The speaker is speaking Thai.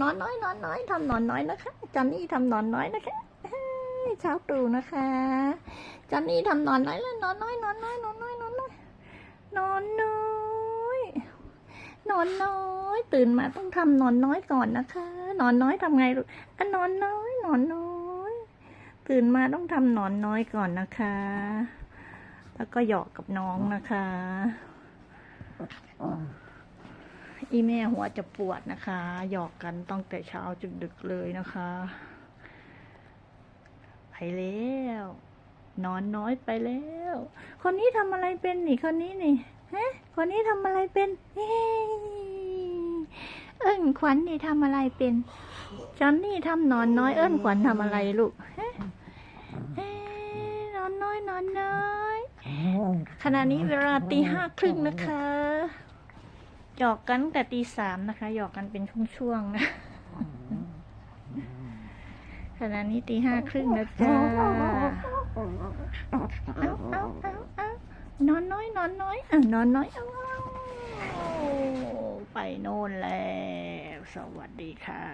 นอนน้อยนอนน้อยทำนอนน้อยนะคะจอนนี่ทำนอนน้อยนะคะเช้าตรู่นะคะจอนนี่ทำนอนน้อยแล้วนอนน้อยนอนน้อยนอนน้อยนอนน้อยนอนน้อยนอนน้อยตื่นมาต้องทำนอนน้อยก่อนนะคะ นอนน้อยทำไงลูกอะนอนน้อยนอนน้อยตื่นมาต้องทำนอนน้อยก่อนนะคะ แล้วก็หยอกกับน้องนะคะ อีแม่หัวจะปวดนะคะ หยอกกันตั้งแต่เช้าจนดึกเลยนะคะ ไปแล้ว นอนน้อยไปแล้ว คนนี้ทำอะไรเป็นนี่ คนนี้นี่ฮะคนนี้ทำอะไรเป็นเฮ้เอิ้นขวัญนี่ทำอะไรเป็นจอนนี่ทำนอนน้อยเอิ้นขวัญทำอะไรลูกฮะเอ๊ะนอนน้อยนอนน้อยขณะนี้เวลาตีห้าครึ่งนะคะ หยอกกันตั้งแต่ตีสามนะคะ หยอกกันเป็นช่วงๆนะขณะนี้ตีห้าครึ่งนะจ๊ะเอาเอาเอาเอานอนน้อย นอนน้อยอะนอนน้อยเอาไปโน่นแล้ว สวัสดีค่ะ